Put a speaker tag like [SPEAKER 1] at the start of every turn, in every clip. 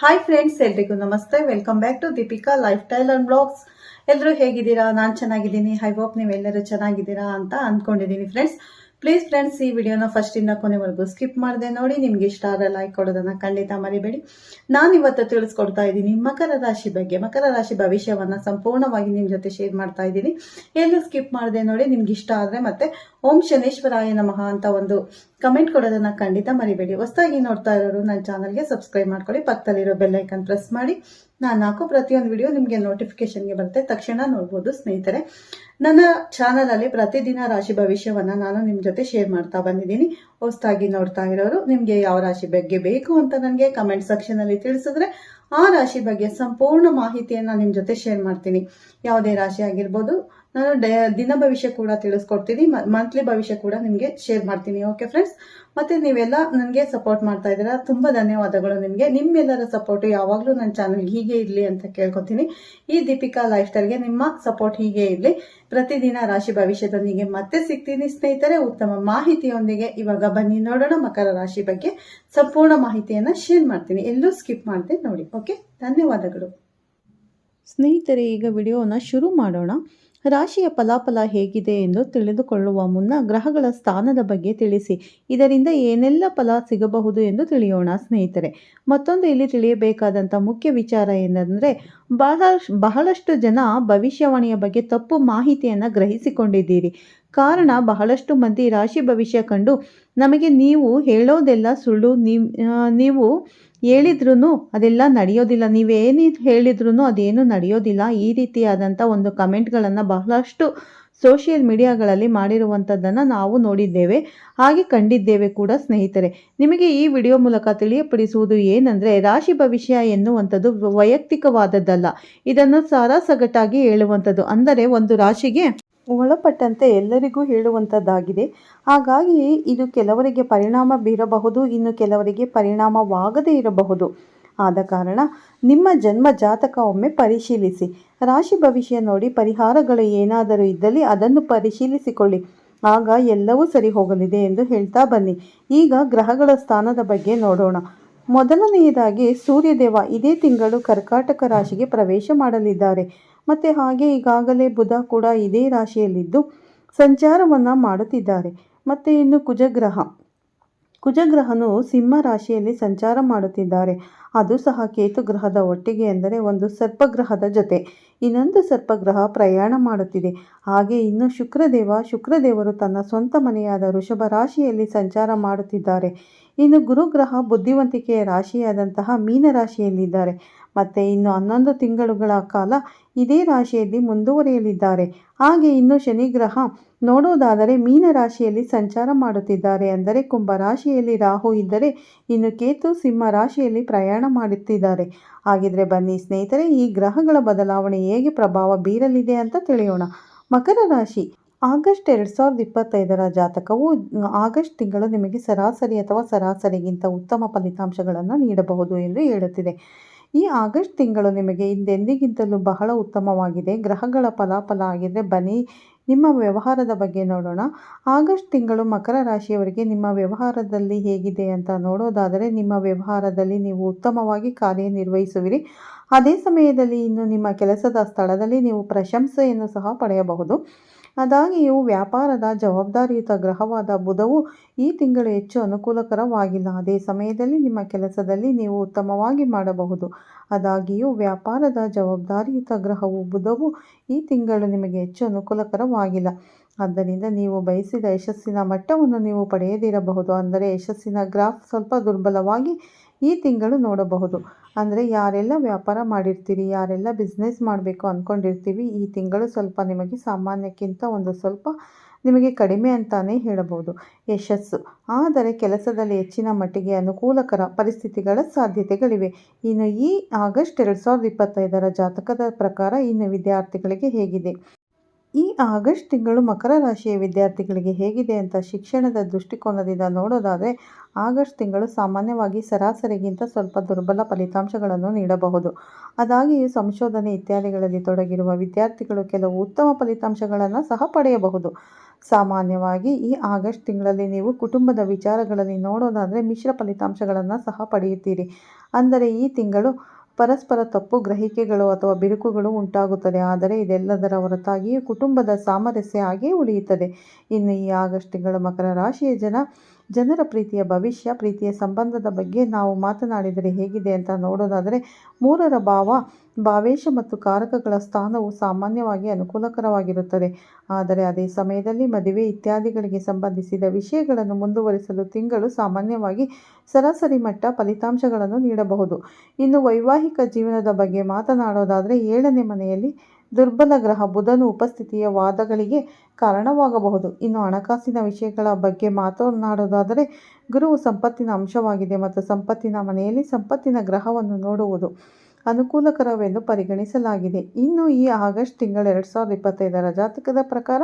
[SPEAKER 1] Hi friends ಎಲ್ರಿಗೂ ನಮಸ್ತೆ. Welcome back to Deepika lifestyle and blogs ಎಲ್ಲರೂ ಹೇಗಿದ್ದೀರಾ? ನಾನು ಚೆನ್ನಾಗಿದ್ದೀನಿ. ಐ ಹೋಪ್ ನೀವೆಲ್ಲರೂ ಚೆನ್ನಾಗಿದ್ದೀರಾ ಅಂತ ಅಂದ್ಕೊಂಡಿದ್ದೀನಿ ಫ್ರೆಂಡ್ಸ್ ಪ್ಲೀಸ್ ಫ್ರೆಂಡ್ಸ್ ಈ ವಿಡಿಯೋನ ಫಸ್ಟ್ ಇಂದ ಕೊನೆವರೆಗೂ ಸ್ಕಿಪ್ ಮಾಡಿದೆ ನೋಡಿ. ನಿಮ್ಗೆ ಇಷ್ಟ ಆದರೆ ಲೈಕ್ ಕೊಡೋದನ್ನ ಖಂಡಿತ ಮರಿಬೇಡಿ. ನಾನು ಇವತ್ತು ತಿಳಿಸ್ಕೊಡ್ತಾ ಇದ್ದೀನಿ ಮಕರ ರಾಶಿ ಬಗ್ಗೆ. ಮಕರ ರಾಶಿ ಭವಿಷ್ಯವನ್ನ ಸಂಪೂರ್ಣವಾಗಿ ನಿಮ್ ಜೊತೆ ಶೇರ್ ಮಾಡ್ತಾ ಇದ್ದೀನಿ. ಎಲ್ಲೂ ಸ್ಕಿಪ್ ಮಾಡಿದೆ ನೋಡಿ. ನಿಮ್ಗೆ ಇಷ್ಟ ಆದ್ರೆ ಮತ್ತೆ ಓಂ ಶನೇಶ್ವರಾಯ ನಮಃ ಅಂತ ಒಂದು ಕಮೆಂಟ್ ಕೊಡೋದನ್ನ ಖಂಡಿತ ಮರಿಬೇಡಿ. ಹೊಸದಾಗಿ ನೋಡ್ತಾ ಇರೋರು ನನ್ನ ಚಾನಲ್ಗೆ ಸಬ್ಸ್ಕ್ರೈಬ್ ಮಾಡ್ಕೊಳ್ಳಿ. ಪಕ್ಕದಲ್ಲಿರೋ ಬೆಲ್ ಐಕನ್ ಪ್ರೆಸ್ ಮಾಡಿ. ನಾನು ಹಾಕೋ ಪ್ರತಿಯೊಂದು ವಿಡಿಯೋ ನಿಮಗೆ ನೋಟಿಫಿಕೇಶನ್ಗೆ ಬರುತ್ತೆ. ತಕ್ಷಣ ನೋಡ್ಬೋದು ಸ್ನೇಹಿತರೆ. ನನ್ನ ಚಾನಲ್ ಅಲ್ಲಿ ಪ್ರತಿದಿನ ರಾಶಿ ಭವಿಷ್ಯವನ್ನ ನಾನು ನಿಮ್ ಜೊತೆ ಶೇರ್ ಮಾಡ್ತಾ ಬಂದಿದ್ದೀನಿ. ಹೊಸದಾಗಿ ನೋಡ್ತಾ ಇರೋರು, ನಿಮ್ಗೆ ಯಾವ ರಾಶಿ ಬಗ್ಗೆ ಬೇಕು ಅಂತ ನನಗೆ ಕಮೆಂಟ್ ಸೆಕ್ಷನ್ ಅಲ್ಲಿ ತಿಳಿಸಿದ್ರೆ ಆ ರಾಶಿ ಬಗ್ಗೆ ಸಂಪೂರ್ಣ ಮಾಹಿತಿಯನ್ನ ನಿಮ್ ಜೊತೆ ಶೇರ್ ಮಾಡ್ತೀನಿ. ಯಾವುದೇ ರಾಶಿ ಆಗಿರ್ಬೋದು ನಾನು ದಿನ ಭವಿಷ್ಯ ಕೂಡ ತಿಳಿಸ್ಕೊಡ್ತೀನಿ. ಮಂತ್ಲಿ ಭವಿಷ್ಯ ಕೂಡ ನಿಮಗೆ ಶೇರ್ ಮಾಡ್ತೀನಿ. ಓಕೆ ಫ್ರೆಂಡ್ಸ್ ಮತ್ತೆ ನೀವೆಲ್ಲ ನನಗೆ ಸಪೋರ್ಟ್ ಮಾಡ್ತಾ ಇದ್ದೀರಾ. ತುಂಬ ಧನ್ಯವಾದಗಳು ನಿಮಗೆ. ನಿಮ್ಮೆಲ್ಲರ ಸಪೋರ್ಟ್ ಯಾವಾಗಲೂ ನನ್ನ ಚಾನಲ್ ಹೀಗೆ ಇರಲಿ ಅಂತ ಕೇಳ್ಕೊತೀನಿ. ಈ ದೀಪಿಕಾ ಲೈಫ್ ಸ್ಟೈಲ್ಗೆ ನಿಮ್ಮ ಸಪೋರ್ಟ್ ಹೀಗೆ ಇರಲಿ. ಪ್ರತಿದಿನ ರಾಶಿ ಭವಿಷ್ಯದೊಂದಿಗೆ ಮತ್ತೆ ಸಿಗ್ತೀನಿ. ಸ್ನೇಹಿತರೆ, ಉತ್ತಮ ಮಾಹಿತಿಯೊಂದಿಗೆ ಇವಾಗ ಬನ್ನಿ ನೋಡೋಣ ಮಕರ ರಾಶಿ ಬಗ್ಗೆ. ಸಂಪೂರ್ಣ ಮಾಹಿತಿಯನ್ನ ಶೇರ್ ಮಾಡ್ತೀನಿ. ಎಲ್ಲೂ ಸ್ಕಿಪ್ ಮಾಡದೆ ನೋಡಿ. ಓಕೆ ಧನ್ಯವಾದಗಳು. ಸ್ನೇಹಿತರೆ, ಈಗ ವಿಡಿಯೋನ ಶುರು ಮಾಡೋಣ. ರಾಶಿಯ ಫಲಾಫಲ ಹೇಗಿದೆ ಎಂದು ತಿಳಿದುಕೊಳ್ಳುವ ಮುನ್ನ ಗ್ರಹಗಳ ಸ್ಥಾನದ ಬಗ್ಗೆ ತಿಳಿಸಿ. ಇದರಿಂದ ಏನೆಲ್ಲ ಫಲ ಸಿಗಬಹುದು ಎಂದು ತಿಳಿಯೋಣ, ಸ್ನೇಹಿತರೆ. ಮತ್ತೊಂದು ಇಲ್ಲಿ ತಿಳಿಯಬೇಕಾದಂಥ ಮುಖ್ಯ ವಿಚಾರ ಏನಂದರೆ, ಬಹಳ, ಬಹಳಷ್ಟು ಜನ ಭವಿಷ್ಯವಾಣಿಯ ಬಗ್ಗೆ ತಪ್ಪು ಮಾಹಿತಿಯನ್ನು ಗ್ರಹಿಸಿಕೊಂಡಿದ್ದೀರಿ. ಕಾರಣ ಬಹಳಷ್ಟು ಮಂದಿ ರಾಶಿ ಭವಿಷ್ಯ ಕಂಡು ನಮಗೆ ನೀವು ಹೇಳೋದೆಲ್ಲ ಸುಳ್ಳು, ನೀವು ಹೇಳಿದ್ರೂ ಅದೆಲ್ಲ ನಡೆಯೋದಿಲ್ಲ. ನೀವೇನು ಹೇಳಿದ್ರೂ ಅದೇನು ನಡೆಯೋದಿಲ್ಲ. ಈ ರೀತಿಯಾದಂಥ ಒಂದು ಕಮೆಂಟ್ಗಳನ್ನು ಬಹಳಷ್ಟು ಸೋಷಿಯಲ್ ಮೀಡಿಯಾಗಳಲ್ಲಿ ಮಾಡಿರುವಂಥದ್ದನ್ನು ನಾವು ನೋಡಿದ್ದೇವೆ. ಹಾಗೆ ಕಂಡಿದ್ದೇವೆ ಕೂಡ ಸ್ನೇಹಿತರೆ. ನಿಮಗೆ ಈ ವಿಡಿಯೋ ಮೂಲಕ ತಿಳಿಯಪಡಿಸುವುದು ಏನಂದರೆ, ರಾಶಿ ಭವಿಷ್ಯ ಎನ್ನುವಂಥದ್ದು ವೈಯಕ್ತಿಕವಾದದ್ದಲ್ಲ. ಇದನ್ನು ಸಾರಾಸಗಟಾಗಿ ಹೇಳುವಂಥದ್ದು. ಅಂದರೆ ಒಂದು ರಾಶಿಗೆ ಒಳಪಟ್ಟಂತೆ ಎಲ್ಲರಿಗೂ ಹೇಳುವಂಥದ್ದಾಗಿದೆ ಹಾಗಾಗಿ ಇದು ಕೆಲವರಿಗೆ ಪರಿಣಾಮ ಬೀರಬಹುದು, ಇನ್ನು ಕೆಲವರಿಗೆ ಪರಿಣಾಮವಾಗದೇ ಇರಬಹುದು. ಆದ ಕಾರಣ ನಿಮ್ಮ ಜನ್ಮ ಜಾತಕ ಒಮ್ಮೆ ಪರಿಶೀಲಿಸಿ. ರಾಶಿ ಭವಿಷ್ಯ ನೋಡಿ ಪರಿಹಾರಗಳು ಏನಾದರೂ ಇದ್ದಲ್ಲಿ ಅದನ್ನು ಪರಿಶೀಲಿಸಿಕೊಳ್ಳಿ. ಆಗ ಎಲ್ಲವೂ ಸರಿ ಹೋಗಲಿದೆ ಎಂದು ಹೇಳ್ತಾ ಬನ್ನಿ. ಈಗ ಗ್ರಹಗಳ ಸ್ಥಾನದ ಬಗ್ಗೆ ನೋಡೋಣ. ಮೊದಲನೆಯದಾಗಿ ಸೂರ್ಯದೇವ ಇದೇ ತಿಂಗಳು ಕರ್ಕಾಟಕ ರಾಶಿಗೆ ಪ್ರವೇಶ ಮಾಡಲಿದ್ದಾರೆ. ಮತ್ತು ಹಾಗೆ ಈಗಾಗಲೇ ಬುಧ ಕೂಡ ಇದೇ ರಾಶಿಯಲ್ಲಿದ್ದು ಸಂಚಾರವನ್ನು ಮಾಡುತ್ತಿದ್ದಾರೆ. ಮತ್ತು ಇನ್ನು ಕುಜಗ್ರಹ. ಕುಜಗ್ರಹನು ಸಿಂಹ ರಾಶಿಯಲ್ಲಿ ಸಂಚಾರ ಮಾಡುತ್ತಿದ್ದಾರೆ. ಅದು ಸಹ ಕೇತು ಗ್ರಹದ ಒಟ್ಟಿಗೆ ಅಂದರೆ ಒಂದು ಸರ್ಪಗ್ರಹದ ಜೊತೆ. ಇನ್ನೊಂದು ಸರ್ಪಗ್ರಹ ಪ್ರಯಾಣ ಮಾಡುತ್ತಿದೆ. ಹಾಗೆ ಇನ್ನು ಶುಕ್ರದೇವ, ಶುಕ್ರದೇವರು ತನ್ನ ಸ್ವಂತ ಮನೆಯಾದ ಋಷಭ ರಾಶಿಯಲ್ಲಿ ಸಂಚಾರ ಮಾಡುತ್ತಿದ್ದಾರೆ. ಇನ್ನು ಗುರುಗ್ರಹ ಬುದ್ಧಿವಂತಿಕೆಯ ರಾಶಿಯಾದಂತಹ ಮೀನ ರಾಶಿಯಲ್ಲಿದ್ದಾರೆ ಮತ್ತು ಇನ್ನು ಹನ್ನೊಂದು ತಿಂಗಳುಗಳ ಕಾಲ ಇದೇ ರಾಶಿಯಲ್ಲಿ ಮುಂದುವರಿಯಲಿದ್ದಾರೆ. ಹಾಗೆ ಇನ್ನು ಶನಿಗ್ರಹ ನೋಡೋದಾದರೆ ಮೀನ ರಾಶಿಯಲ್ಲಿ ಸಂಚಾರ ಮಾಡುತ್ತಿದ್ದಾರೆ. ಅಂದರೆ ಕುಂಭ ರಾಶಿಯಲ್ಲಿ ರಾಹು ಇದ್ದರೆ ಇನ್ನು ಕೇತು ಸಿಂಹ ರಾಶಿಯಲ್ಲಿ ಪ್ರಯಾಣ ಮಾಡುತ್ತಿದ್ದಾರೆ. ಹಾಗಿದ್ರೆ ಬನ್ನಿ ಸ್ನೇಹಿತರೆ, ಈ ಗ್ರಹಗಳ ಬದಲಾವಣೆ ಹೇಗೆ ಪ್ರಭಾವ ಬೀರಲಿದೆ ಅಂತ ತಿಳಿಯೋಣ. ಮಕರ ರಾಶಿ, ಆಗಸ್ಟ್ ಎರಡು ಸಾವಿರದ ಇಪ್ಪತ್ತೈದರ ಜಾತಕವು ಆಗಸ್ಟ್ ತಿಂಗಳು ನಿಮಗೆ ಸರಾಸರಿ ಅಥವಾ ಸರಾಸರಿಗಿಂತ ಉತ್ತಮ ಫಲಿತಾಂಶಗಳನ್ನು ನೀಡಬಹುದು ಎಂದು ಹೇಳುತ್ತಿದೆ. ಈ ಆಗಸ್ಟ್ ತಿಂಗಳು ನಿಮಗೆ ಹಿಂದೆಂದಿಗಿಂತಲೂ ಬಹಳ ಉತ್ತಮವಾಗಿದೆ. ಗ್ರಹಗಳ ಫಲಾಫಲ ಆಗಿದೆ ಬನ್ನಿ, ನಿಮ್ಮ ವ್ಯವಹಾರದ ಬಗ್ಗೆ ನೋಡೋಣ. ಆಗಸ್ಟ್ ತಿಂಗಳು ಮಕರ ರಾಶಿಯವರಿಗೆ ನಿಮ್ಮ ವ್ಯವಹಾರದಲ್ಲಿ ಹೇಗಿದೆ ಅಂತ ನೋಡೋದಾದರೆ, ನಿಮ್ಮ ವ್ಯವಹಾರದಲ್ಲಿ ನೀವು ಉತ್ತಮವಾಗಿ ಕಾರ್ಯನಿರ್ವಹಿಸುವಿರಿ. ಅದೇ ಸಮಯದಲ್ಲಿ ಇನ್ನು ನಿಮ್ಮ ಕೆಲಸದ ಸ್ಥಳದಲ್ಲಿ ನೀವು ಪ್ರಶಂಸೆಯನ್ನು ಸಹ ಪಡೆಯಬಹುದು. ಆದಾಗಿಯೂ ವ್ಯಾಪಾರದ ಜವಾಬ್ದಾರಿಯುತ ಗ್ರಹವಾದ ಬುಧವು ಈ ತಿಂಗಳು ಹೆಚ್ಚು ಅನುಕೂಲಕರವಾಗಿಲ್ಲ. ಅದೇ ಸಮಯದಲ್ಲಿ ನಿಮ್ಮ ಕೆಲಸದಲ್ಲಿ ನೀವು ಉತ್ತಮವಾಗಿ ಮಾಡಬಹುದು. ಆದಾಗಿಯೂ, ವ್ಯಾಪಾರದ ಜವಾಬ್ದಾರಿಯುತ ಗ್ರಹವು ಬುಧವು ಈ ತಿಂಗಳು ನಿಮಗೆ ಹೆಚ್ಚು ಅನುಕೂಲಕರವಾಗಿಲ್ಲ. ಆದ್ದರಿಂದ ನೀವು ಬಯಸಿದ ಯಶಸ್ಸಿನ ಮಟ್ಟವನ್ನು ನೀವು ಪಡೆಯದಿರಬಹುದು. ಅಂದರೆ, ಯಶಸ್ಸಿನ ಗ್ರಾಫ್ ಸ್ವಲ್ಪ ದುರ್ಬಲವಾಗಿ ಈ ತಿಂಗಳು ನೋಡಬಹುದು. ಅಂದರೆ ಯಾರೆಲ್ಲ ವ್ಯಾಪಾರ ಮಾಡಿರ್ತೀರಿ, ಯಾರೆಲ್ಲ ಬಿಸ್ನೆಸ್ ಮಾಡಬೇಕು ಅಂದ್ಕೊಂಡಿರ್ತೀವಿ ಈ ತಿಂಗಳು ಸ್ವಲ್ಪ ನಿಮಗೆ ಸಾಮಾನ್ಯಕ್ಕಿಂತ ಒಂದು ಸ್ವಲ್ಪ ನಿಮಗೆ ಕಡಿಮೆ ಅಂತಲೇ ಹೇಳಬಹುದು. ಯಶಸ್ಸು. ಆದರೆ ಕೆಲಸದಲ್ಲಿ ಹೆಚ್ಚಿನ ಮಟ್ಟಿಗೆ ಅನುಕೂಲಕರ ಪರಿಸ್ಥಿತಿಗಳ ಸಾಧ್ಯತೆಗಳಿವೆ. ಇನ್ನು ಈ ಆಗಸ್ಟ್ ಎರಡು ಸಾವಿರದ ಇಪ್ಪತ್ತೈದರ ಜಾತಕದ ಪ್ರಕಾರ ಇನ್ನು ವಿದ್ಯಾರ್ಥಿಗಳಿಗೆ ಹೇಗಿದೆ? ಈ ಆಗಸ್ಟ್ ತಿಂಗಳು ಮಕರ ರಾಶಿಯ ವಿದ್ಯಾರ್ಥಿಗಳಿಗೆ ಹೇಗಿದೆ ಅಂತ ಶಿಕ್ಷಣದ ದೃಷ್ಟಿಕೋನದಿಂದ ನೋಡೋದಾದರೆ, ಆಗಸ್ಟ್ ತಿಂಗಳು ಸಾಮಾನ್ಯವಾಗಿ ಸರಾಸರಿಗಿಂತ ಸ್ವಲ್ಪ ದುರ್ಬಲ ಫಲಿತಾಂಶಗಳನ್ನು ನೀಡಬಹುದು. ಅದಾಗಿಯೂ ಸಂಶೋಧನೆ ಇತ್ಯಾದಿಗಳಲ್ಲಿ ತೊಡಗಿರುವ ವಿದ್ಯಾರ್ಥಿಗಳು ಕೆಲವು ಉತ್ತಮ ಫಲಿತಾಂಶಗಳನ್ನು ಸಹ ಪಡೆಯಬಹುದು. ಸಾಮಾನ್ಯವಾಗಿ ಈ ಆಗಸ್ಟ್ ತಿಂಗಳಲ್ಲಿ ನೀವು ಕುಟುಂಬದ ವಿಚಾರಗಳಲ್ಲಿ ನೋಡೋದಾದರೆ, ಮಿಶ್ರ ಫಲಿತಾಂಶಗಳನ್ನು ಸಹ ಪಡೆಯುತ್ತೀರಿ. ಅಂದರೆ, ಈ ತಿಂಗಳು ಪರಸ್ಪರ ತಪ್ಪು ಗ್ರಹಿಕೆಗಳು ಅಥವಾ ಬಿರುಕುಗಳು ಉಂಟಾಗುತ್ತದೆ. ಆದರೆ ಇದೆಲ್ಲದರ ಹೊರತಾಗಿಯೂ ಕುಟುಂಬದ ಸಾಮರಸ್ಯ ಹಾಗೇ ಉಳಿಯುತ್ತದೆ. ಇನ್ನು ಈ ಆಗಸ್ಟ್ ತಿಂಗಳು ಮಕರ ರಾಶಿಯ ಜನ ಜನರ ಪ್ರೀತಿಯ ಭವಿಷ್ಯ, ಪ್ರೀತಿಯ ಸಂಬಂಧದ ಬಗ್ಗೆ ನಾವು ಮಾತನಾಡಿದರೆ ಹೇಗಿದೆ ಅಂತ ನೋಡೋದಾದರೆ, ಮೂರರ ಭಾವ, ಭಾವೇಶ ಮತ್ತು ಕಾರಕಗಳ ಸ್ಥಾನವು ಸಾಮಾನ್ಯವಾಗಿ ಅನುಕೂಲಕರವಾಗಿರುತ್ತದೆ. ಆದರೆ ಅದೇ ಸಮಯದಲ್ಲಿ ಮದುವೆ ಇತ್ಯಾದಿಗಳಿಗೆ ಸಂಬಂಧಿಸಿದ ವಿಷಯಗಳನ್ನು ಮುಂದುವರಿಸಲು ತಿಂಗಳು ಸಾಮಾನ್ಯವಾಗಿ ಸರಾಸರಿ ಮಟ್ಟ ಫಲಿತಾಂಶಗಳನ್ನು ನೀಡಬಹುದು. ಇನ್ನು ವೈವಾಹಿಕ ಜೀವನದ ಬಗ್ಗೆ ಮಾತನಾಡೋದಾದರೆ, ಏಳನೇ ಮನೆಯಲ್ಲಿ ದುರ್ಬಲ ಗ್ರಹ ಬುಧನು ಉಪಸ್ಥಿತಿಯ ವಾದಗಳಿಗೆ ಕಾರಣವಾಗಬಹುದು. ಇನ್ನು ಹಣಕಾಸಿನ ವಿಷಯಗಳ ಬಗ್ಗೆ ಮಾತನಾಡೋದಾದರೆ, ಗುರುವು ಸಂಪತ್ತಿನ ಅಂಶವಾಗಿದೆ ಮತ್ತು ಸಂಪತ್ತಿನ ಮನೆಯಲ್ಲಿ ಸಂಪತ್ತಿನ ಗ್ರಹವನ್ನು ನೋಡುವುದು ಅನುಕೂಲಕರವೆಂದು ಪರಿಗಣಿಸಲಾಗಿದೆ. ಇನ್ನು ಈ ಆಗಸ್ಟ್ ತಿಂಗಳು ಎರಡು ಸಾವಿರದ ಇಪ್ಪತ್ತೈದರ ಜಾತಕದ ಪ್ರಕಾರ,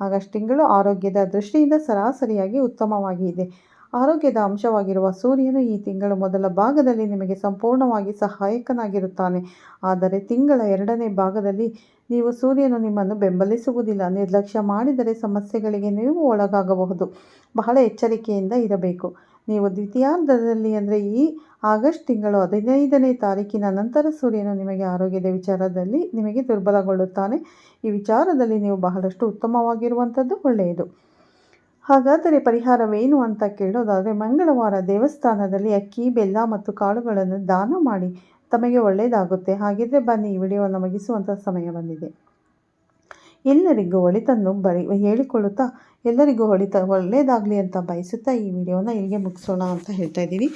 [SPEAKER 1] ಆಗಸ್ಟ್ ತಿಂಗಳು ಆರೋಗ್ಯದ ದೃಷ್ಟಿಯಿಂದ ಸರಾಸರಿಯಾಗಿ ಉತ್ತಮವಾಗಿದೆ. ಆರೋಗ್ಯದ ಅಂಶವಾಗಿರುವ ಸೂರ್ಯನು ಈ ತಿಂಗಳ ಮೊದಲ ಭಾಗದಲ್ಲಿ ನಿಮಗೆ ಸಂಪೂರ್ಣವಾಗಿ ಸಹಾಯಕನಾಗಿರುತ್ತಾನೆ. ಆದರೆ ತಿಂಗಳ ಎರಡನೇ ಭಾಗದಲ್ಲಿ ನೀವು ಸೂರ್ಯನು ನಿಮ್ಮನ್ನು ಬೆಂಬಲಿಸುವುದಿಲ್ಲ. ನಿರ್ಲಕ್ಷ್ಯ ಮಾಡಿದರೆ ಸಮಸ್ಯೆಗಳಿಗೆ ನೀವು ಒಳಗಾಗಬಹುದು. ಬಹಳ ಎಚ್ಚರಿಕೆಯಿಂದ ಇರಬೇಕು. ನೀವು ದ್ವಿತೀಯಾರ್ಧದಲ್ಲಿ ಅಂದರೆ ಈ ಆಗಸ್ಟ್ ತಿಂಗಳು ಹದಿನೈದನೇ ತಾರೀಕಿನ ನಂತರ ಸೂರ್ಯನು ನಿಮಗೆ ಆರೋಗ್ಯದ ವಿಚಾರದಲ್ಲಿ ನಿಮಗೆ ದುರ್ಬಲಗೊಳ್ಳುತ್ತಾನೆ. ಈ ವಿಚಾರದಲ್ಲಿ ನೀವು ಬಹಳಷ್ಟು ಉತ್ತಮವಾಗಿರುವಂಥದ್ದು ಒಳ್ಳೆಯದು. ಹಾಗಾದರೆ ಪರಿಹಾರವೇನು ಅಂತ ಕೇಳೋದಾದರೆ ಮಂಗಳವಾರ ದೇವಸ್ಥಾನದಲ್ಲಿ ಅಕ್ಕಿ, ಬೆಲ್ಲ ಮತ್ತು ಕಾಳುಗಳನ್ನು ದಾನ ಮಾಡಿ ತಮಗೆ ಒಳ್ಳೆಯದಾಗುತ್ತೆ. ಹಾಗಿದ್ರೆ ಬನ್ನಿ, ಈ ವಿಡಿಯೋವನ್ನು ಮುಗಿಸುವಂಥ ಸಮಯ ಬಂದಿದೆ. ಎಲ್ಲರಿಗೂ ಒಳಿತನ್ನು ಬರಿ ಹೇಳಿಕೊಳ್ಳುತ್ತಾ ಎಲ್ಲರಿಗೂ ಹೊಳಿತ ಒಳ್ಳೆಯದಾಗಲಿ ಅಂತ ಬಯಸುತ್ತಾ ಈ ವಿಡಿಯೋನ ಇಲ್ಲಿಗೆ ಮುಗಿಸೋಣ ಅಂತ ಹೇಳ್ತಾ ಇದ್ದೀವಿ.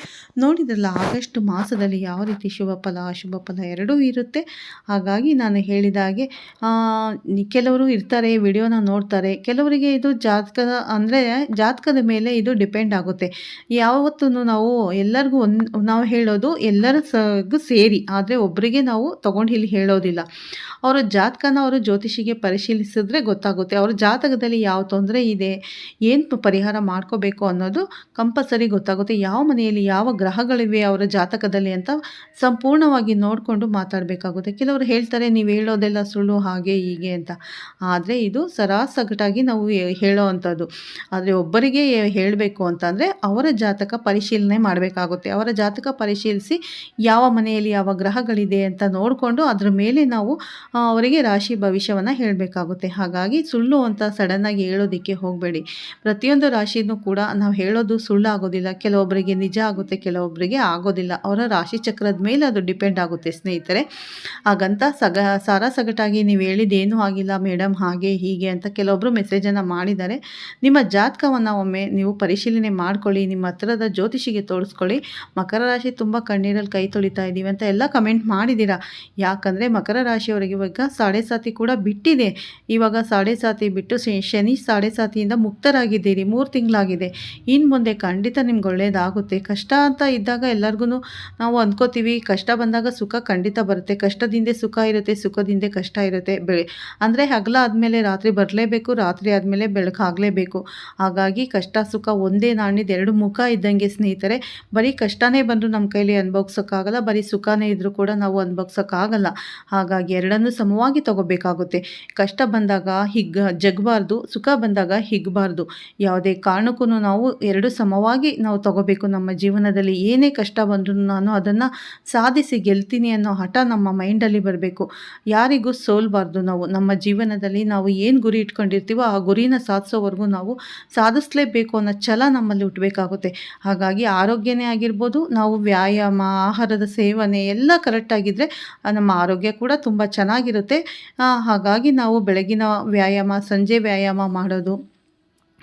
[SPEAKER 1] ನೋಡಿದ್ರಲ್ಲ, ಆಗಸ್ಟ್ ಮಾಸದಲ್ಲಿ ಯಾವ ರೀತಿ ಶುಭ ಫಲ, ಅಶುಭ ಫಲ ಎರಡೂ ಇರುತ್ತೆ. ಹಾಗಾಗಿ ನಾನು ಹೇಳಿದ ಹಾಗೆ ಕೆಲವರು ಇರ್ತಾರೆ, ವಿಡಿಯೋನ ನೋಡ್ತಾರೆ. ಕೆಲವರಿಗೆ ಇದು ಜಾತಕದ ಅಂದರೆ ಜಾತಕದ ಮೇಲೆ ಇದು ಡಿಪೆಂಡ್ ಆಗುತ್ತೆ. ಯಾವತ್ತೂ ನಾವು ಎಲ್ಲರಿಗೂ ಒಂದು, ನಾವು ಹೇಳೋದು ಎಲ್ಲರ ಸಗೂ ಸೇರಿ. ಆದರೆ ಒಬ್ಬರಿಗೆ ನಾವು ತೊಗೊಂಡು ಇಲ್ಲಿ ಹೇಳೋದಿಲ್ಲ. ಅವರ ಜಾತಕನ ಅವರು ಜ್ಯೋತಿಷಿಗೆ ಪರಿಶೀಲಿಸಿದ್ರೆ ಗೊತ್ತಾಗುತ್ತೆ. ಅವರ ಜಾತಕದಲ್ಲಿ ಯಾವ ತೊಂದರೆ ಏನು ಪರಿಹಾರ ಮಾಡ್ಕೋಬೇಕು ಅನ್ನೋದು ಕಂಪಲ್ಸರಿ ಗೊತ್ತಾಗುತ್ತೆ. ಯಾವ ಮನೆಯಲ್ಲಿ ಯಾವ ಗ್ರಹಗಳಿವೆ ಅವರ ಜಾತಕದಲ್ಲಿ ಅಂತ ಸಂಪೂರ್ಣವಾಗಿ ನೋಡಿಕೊಂಡು ಮಾತಾಡಬೇಕಾಗುತ್ತೆ. ಕೆಲವರು ಹೇಳ್ತಾರೆ, ನೀವು ಹೇಳೋದೆಲ್ಲ ಸುಳ್ಳು, ಹಾಗೆ, ಹೀಗೆ ಅಂತ. ಆದರೆ ಇದು ಸರಾಸಗಟಾಗಿ ನಾವು ಹೇಳೋ ಅಂಥದ್ದು. ಆದರೆ ಒಬ್ಬರಿಗೆ ಹೇಳಬೇಕು ಅಂತಂದರೆ ಅವರ ಜಾತಕ ಪರಿಶೀಲನೆ ಮಾಡಬೇಕಾಗುತ್ತೆ. ಅವರ ಜಾತಕ ಪರಿಶೀಲಿಸಿ ಯಾವ ಮನೆಯಲ್ಲಿ ಯಾವ ಗ್ರಹಗಳಿದೆ ಅಂತ ನೋಡಿಕೊಂಡು ಅದರ ಮೇಲೆ ನಾವು ಅವರಿಗೆ ರಾಶಿ ಭವಿಷ್ಯವನ್ನು ಹೇಳಬೇಕಾಗುತ್ತೆ. ಹಾಗಾಗಿ ಸುಳ್ಳು ಅಂತ ಸಡನ್ನಾಗಿ ಹೇಳೋದಕ್ಕೆ ಹೋಗಬೇಡಿ. ಪ್ರತಿಯೊಂದು ರಾಶಿನೂ ಕೂಡ ನಾವು ಹೇಳೋದು ಸುಳ್ಳು ಆಗೋದಿಲ್ಲ ಕೆಲವೊಬ್ಬರಿಗೆ ನಿಜ ಆಗುತ್ತೆ ಕೆಲವೊಬ್ಬರಿಗೆ ಆಗೋದಿಲ್ಲ. ಅವರ ರಾಶಿ ಚಕ್ರದ ಮೇಲೆ ಅದು ಡಿಪೆಂಡ್ ಆಗುತ್ತೆ ಸ್ನೇಹಿತರೆ. ಹಾಗಂತ ಸಗ ಸಾರ ಸಗಟಾಗಿ ನೀವು ಹೇಳಿದ್ದೇನೂ ಆಗಿಲ್ಲ ಮೇಡಮ್ ಹಾಗೆ ಹೀಗೆ ಅಂತ ಕೆಲವೊಬ್ಬರು ಮೆಸೇಜನ್ನು ಮಾಡಿದ್ದಾರೆ. ನಿಮ್ಮ ಜಾತಕವನ್ನು ಒಮ್ಮೆ ನೀವು ಪರಿಶೀಲನೆ ಮಾಡ್ಕೊಳ್ಳಿ, ನಿಮ್ಮ ಹತ್ರದ ಜ್ಯೋತಿಷಿಗೆ ತೋರಿಸ್ಕೊಳ್ಳಿ. ಮಕರ ರಾಶಿ ತುಂಬ ಕಣ್ಣೀರಲ್ಲಿ ಕೈ ತೊಳಿತಾ ಇದ್ದೀವಿ ಅಂತ ಎಲ್ಲ ಕಮೆಂಟ್ ಮಾಡಿದ್ದೀರಾ? ಯಾಕಂದರೆ ಮಕರ ರಾಶಿಯವರಿಗೆ ಇವಾಗ ಸಾಡೆ ಸಾತಿ ಕೂಡ ಬಿಟ್ಟಿದೆ. ಇವಾಗ ಸಾಡೆ ಸಾತಿ ಬಿಟ್ಟು ಶನಿ, ಸಾಡೆ ಸಾತಿಯಿಂದ ಮುಕ್ತರಾಗಿದ್ದೀರಿ. ಮೂರು ತಿಂಗಳಾಗಿದೆ. ಇನ್ನು ಮುಂದೆ ಖಂಡಿತ ನಿಮ್ಗೆ ಒಳ್ಳೆಯದಾಗುತ್ತೆ ಕಷ್ಟ ಅಂತ ಇದ್ದಾಗ ಎಲ್ಲರಿಗೂ ನಾವು ಅಂದ್ಕೋತೀವಿ. ಕಷ್ಟ ಬಂದಾಗ ಸುಖ ಖಂಡಿತ ಬರುತ್ತೆ. ಕಷ್ಟದಿಂದ ಸುಖ ಇರುತ್ತೆ, ಸುಖದಿಂದ ಕಷ್ಟ ಇರುತ್ತೆ. ಬೆಳೆ ಅಂದರೆ ಹಗಲ ಆದಮೇಲೆ ರಾತ್ರಿ ಬರಲೇಬೇಕು, ರಾತ್ರಿ ಆದಮೇಲೆ ಬೆಳಕಾಗಲೇಬೇಕು ಹಾಗಾಗಿ ಕಷ್ಟ, ಸುಖ ಒಂದೇ ನಾಣ್ಯದ ಎರಡು ಮುಖ ಇದ್ದಂಗೆ ಸ್ನೇಹಿತರೆ, ಬರೀ ಕಷ್ಟನೇ ಬಂದರೂ ನಮ್ಮ ಕೈಲಿ ಅನುಭವಿಸೋಕ್ಕಾಗಲ್ಲ, ಬರೀ ಸುಖನೇ ಇದ್ದರೂ ಕೂಡ ನಾವು ಅನುಭವಿಸೋಕ್ಕಾಗಲ್ಲ. ಹಾಗಾಗಿ ಎರಡನ್ನೂ ಸಮವಾಗಿ ತಗೋಬೇಕಾಗುತ್ತೆ. ಕಷ್ಟ ಬಂದಾಗ ಹಿಗ್ಗ, ಜಗಬಾರ್ದು. ಸುಖ ಬಂದಾಗ ಹಿಗ್ಬಾರ್ದು. ಯಾವುದೇ ಕಾರಣಕ್ಕೂ ನಾವು ಎರಡು ಸಮವಾಗಿ ನಾವು ತಗೋಬೇಕು. ನಮ್ಮ ಜೀವನದಲ್ಲಿ ಏನೇ ಕಷ್ಟ ಬಂದರೂ ನಾನು ಅದನ್ನು ಸಾಧಿಸಿ ಗೆಲ್ತೀನಿ ಅನ್ನೋ ಹಠ ನಮ್ಮ ಮೈಂಡಲ್ಲಿ ಬರಬೇಕು. ಯಾರಿಗೂ ಸೋಲ್ಬಾರ್ದು ನಾವು. ನಮ್ಮ ಜೀವನದಲ್ಲಿ ನಾವು ಏನು ಗುರಿ ಇಟ್ಕೊಂಡಿರ್ತೀವೋ ಆ ಗುರಿನ ಸಾಧಿಸೋವರೆಗೂ ನಾವು ಸಾಧಿಸಲೇಬೇಕು ಅನ್ನೋ ಛಲ ನಮ್ಮಲ್ಲಿ ಹುಟ್ಟಬೇಕಾಗುತ್ತೆ ಹಾಗಾಗಿ ಆರೋಗ್ಯನೇ ಆಗಿರ್ಬೋದು, ನಾವು ವ್ಯಾಯಾಮ, ಆಹಾರದ ಸೇವನೆ ಎಲ್ಲ ಕರೆಕ್ಟಾಗಿದ್ದರೆ ನಮ್ಮ ಆರೋಗ್ಯ ಕೂಡ ತುಂಬ ಚೆನ್ನಾಗಿರುತ್ತೆ. ಹಾಗಾಗಿ ನಾವು ಬೆಳಗಿನ ವ್ಯಾಯಾಮ, ಸಂಜೆ ವ್ಯಾಯಾಮ ಮಾಡೋದು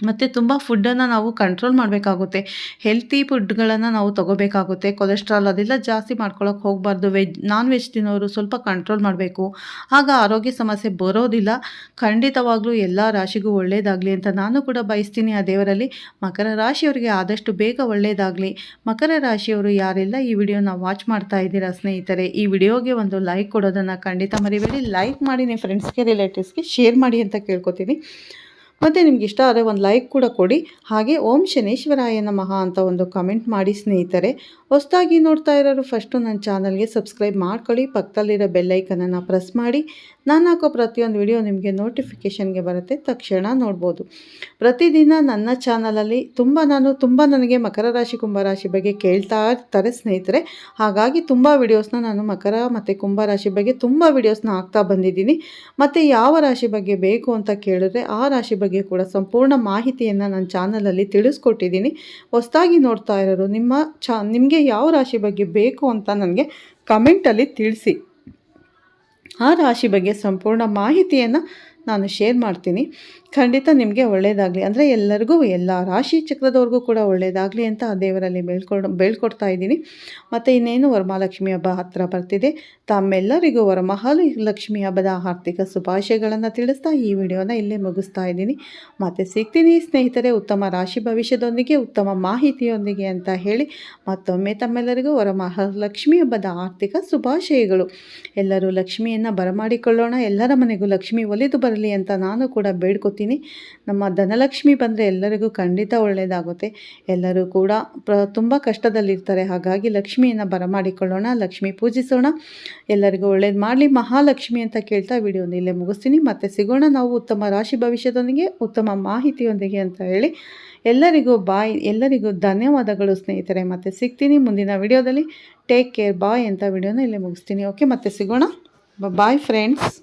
[SPEAKER 1] ಮತ್ತು ತುಂಬ ಫುಡ್ಡನ್ನು ನಾವು ಕಂಟ್ರೋಲ್ ಮಾಡಬೇಕಾಗುತ್ತೆ. ಹೆಲ್ತಿ ಫುಡ್ಗಳನ್ನು ನಾವು ತೊಗೋಬೇಕಾಗುತ್ತೆ. ಕೊಲೆಸ್ಟ್ರಾಲ್ ಅದೆಲ್ಲ, ಜಾಸ್ತಿ ಮಾಡ್ಕೊಳಕ್ಕೆ ಹೋಗಬಾರ್ದು. ವೆಜ್ ನಾನ್ ವೆಜ್ ತಿನ್ನೋರು ಸ್ವಲ್ಪ ಕಂಟ್ರೋಲ್ ಮಾಡಬೇಕು. ಆಗ ಆರೋಗ್ಯ ಸಮಸ್ಯೆ ಬರೋದಿಲ್ಲ. ಖಂಡಿತವಾಗ್ಲೂ ಎಲ್ಲ ರಾಶಿಗೂ ಒಳ್ಳೆಯದಾಗಲಿ ಅಂತ ನಾನು ಕೂಡ ಬಯಸ್ತೀನಿ ಆ ದೇವರಲ್ಲಿ. ಮಕರ ರಾಶಿಯವರಿಗೆ ಆದಷ್ಟು ಬೇಗ ಒಳ್ಳೆಯದಾಗಲಿ ಮಕರ ರಾಶಿಯವರು ಯಾರೆಲ್ಲ ಈ ವಿಡಿಯೋನ ವಾಚ್ ಮಾಡ್ತಾ ಇದ್ದೀರಾ ಸ್ನೇಹಿತರೆ, ಈ ವಿಡಿಯೋಗೆ ಒಂದು ಲೈಕ್ ಕೊಡೋದನ್ನು ಖಂಡಿತ ಮರಿಬೇಡಿ. ಲೈಕ್ ಮಾಡಿ ನಿಮ್ಮ ಫ್ರೆಂಡ್ಸ್ಗೆ ರಿಲೇಟಿವ್ಸ್ಗೆ ಶೇರ್ ಮಾಡಿ ಅಂತ ಕೇಳ್ಕೊತೀನಿ. ಮತ್ತು ನಿಮ್ಗೆ ಇಷ್ಟ ಆದರೆ ಒಂದು ಲೈಕ್ ಕೂಡ ಕೊಡಿ. ಹಾಗೆ ಓಂ ಶನೇಶ್ವರಾಯ ನಮಃ ಅಂತ ಒಂದು ಕಮೆಂಟ್ ಮಾಡಿ ಸ್ನೇಹಿತರೆ. ಹೊಸದಾಗಿ ನೋಡ್ತಾ ಇರೋರು ಫಸ್ಟು ನನ್ನ ಚಾನಲ್ಗೆ ಸಬ್ಸ್ಕ್ರೈಬ್ ಮಾಡ್ಕೊಳ್ಳಿ. ಪಕ್ಕದಲ್ಲಿರೋ ಬೆಲ್ಲೈಕನನ್ನು ಪ್ರೆಸ್ ಮಾಡಿ. ನಾನು ಹಾಕೋ ಪ್ರತಿಯೊಂದು ವಿಡಿಯೋ ನಿಮಗೆ ನೋಟಿಫಿಕೇಷನ್ಗೆ ಬರುತ್ತೆ, ತಕ್ಷಣ ನೋಡ್ಬೋದು. ಪ್ರತಿದಿನ ನನ್ನ ಚಾನಲಲ್ಲಿ ತುಂಬ ನಾನು, ತುಂಬ ನನಗೆ ಮಕರ ರಾಶಿ ಕುಂಭರಾಶಿ ಬಗ್ಗೆ ಕೇಳ್ತಾ ಇರ್ತಾರೆ ಸ್ನೇಹಿತರೆ. ಹಾಗಾಗಿ ತುಂಬ ವಿಡಿಯೋಸ್ನ ನಾನು ಮಕರ ಮತ್ತು ಕುಂಭರಾಶಿ ಬಗ್ಗೆ ತುಂಬ ವಿಡಿಯೋಸ್ನ ಹಾಕ್ತಾ ಬಂದಿದ್ದೀನಿ. ಮತ್ತು ಯಾವ ರಾಶಿ ಬಗ್ಗೆ ಬೇಕು ಅಂತ ಕೇಳಿದ್ರೆ ಆ ರಾಶಿ ಬಗ್ಗೆ ಕೂಡ ಸಂಪೂರ್ಣ ಮಾಹಿತಿಯನ್ನು ನನ್ನ ಚಾನಲಲ್ಲಿ ತಿಳಿಸ್ಕೊಟ್ಟಿದ್ದೀನಿ. ಹೊಸದಾಗಿ ನೋಡ್ತಾ ಇರೋರು ನಿಮ್ಮ ಚಾ, ನಿಮಗೆ ಯಾವ ರಾಶಿ ಬಗ್ಗೆ ಬೇಕು ಅಂತ ನನಗೆ ಕಮೆಂಟಲ್ಲಿ ತಿಳಿಸಿ. ಆ ರಾಶಿ ಬಗ್ಗೆ ಸಂಪೂರ್ಣ ಮಾಹಿತಿಯನ್ನು ನಾನು ಶೇರ್ ಮಾಡ್ತೀನಿ. ಖಂಡಿತ ನಿಮಗೆ ಒಳ್ಳೆಯದಾಗಲಿ ಅಂದರೆ ಎಲ್ಲರಿಗೂ, ಎಲ್ಲ ರಾಶಿ ಚಕ್ರದವ್ರಿಗೂ ಕೂಡ ಒಳ್ಳೆಯದಾಗಲಿ ಅಂತ ಆ ದೇವರಲ್ಲಿ ಬೇಳ್ಕೊಡ್ ಬೇಳ್ಕೊಡ್ತಾ ಇದ್ದೀನಿ. ಮತ್ತು ಇನ್ನೇನು ವರಮಹಾಲಕ್ಷ್ಮಿ ಹಬ್ಬ ಹತ್ತಿರ ಬರ್ತಿದೆ. ತಮ್ಮೆಲ್ಲರಿಗೂ ವರಮಹಾಲಕ್ಷ್ಮಿ ಹಬ್ಬದ ಆರ್ಥಿಕ ಶುಭಾಶಯಗಳನ್ನು ತಿಳಿಸ್ತಾ ಈ ವಿಡಿಯೋನ ಇಲ್ಲೇ ಮುಗಿಸ್ತಾ ಇದ್ದೀನಿ. ಮತ್ತು ಸಿಗ್ತೀನಿ ಸ್ನೇಹಿತರೆ, ಉತ್ತಮ ರಾಶಿ ಭವಿಷ್ಯದೊಂದಿಗೆ, ಉತ್ತಮ ಮಾಹಿತಿಯೊಂದಿಗೆ ಅಂತ ಹೇಳಿ ಮತ್ತೊಮ್ಮೆ ತಮ್ಮೆಲ್ಲರಿಗೂ ವರಮಹಾಲಕ್ಷ್ಮಿ ಹಬ್ಬದ ಆರ್ಥಿಕ ಶುಭಾಶಯಗಳು. ಎಲ್ಲರೂ ಲಕ್ಷ್ಮಿಯನ್ನು ಬರಮಾಡಿಕೊಳ್ಳೋಣ. ಎಲ್ಲರ ಮನೆಗೂ ಲಕ್ಷ್ಮಿ ಒಲಿದು ಬರಲಿ ಅಂತ ನಾನು ಕೂಡ ಬೇಡ್ಕೊತೀನಿ. ನಮ್ಮ ಧನಲಕ್ಷ್ಮಿ ಬಂದರೆ ಎಲ್ಲರಿಗೂ ಖಂಡಿತ ಒಳ್ಳೆಯದಾಗುತ್ತೆ ಎಲ್ಲರೂ ಕೂಡ ಪ್ರ, ತುಂಬ ಕಷ್ಟದಲ್ಲಿರ್ತಾರೆ. ಹಾಗಾಗಿ ಲಕ್ಷ್ಮಿಯನ್ನು ಬರಮಾಡಿಕೊಳ್ಳೋಣ, ಲಕ್ಷ್ಮಿ ಪೂಜಿಸೋಣ. ಎಲ್ಲರಿಗೂ ಒಳ್ಳೇದು ಮಾಡಲಿ. ಮಹಾಲಕ್ಷ್ಮಿ ಅಂತ ಕೇಳ್ತಾ ವಿಡಿಯೋನ ಇಲ್ಲೇ ಮುಗಿಸ್ತೀನಿ. ಮತ್ತೆ ಸಿಗೋಣ ನಾವು ಉತ್ತಮ ರಾಶಿ ಭವಿಷ್ಯದೊಂದಿಗೆ, ಉತ್ತಮ ಮಾಹಿತಿಯೊಂದಿಗೆ ಅಂತ ಹೇಳಿ. ಎಲ್ಲರಿಗೂ ಬಾಯ್, ಎಲ್ಲರಿಗೂ ಧನ್ಯವಾದಗಳು ಸ್ನೇಹಿತರೆ. ಮತ್ತೆ ಸಿಗ್ತೀನಿ ಮುಂದಿನ ವಿಡಿಯೋದಲ್ಲಿ. ಟೇಕ್ ಕೇರ್ ಬಾಯ್ ಅಂತ ವಿಡಿಯೋನ ಇಲ್ಲೇ ಮುಗಿಸ್ತೀನಿ. ಓಕೆ ಮತ್ತೆ ಸಿಗೋಣ. Bye friends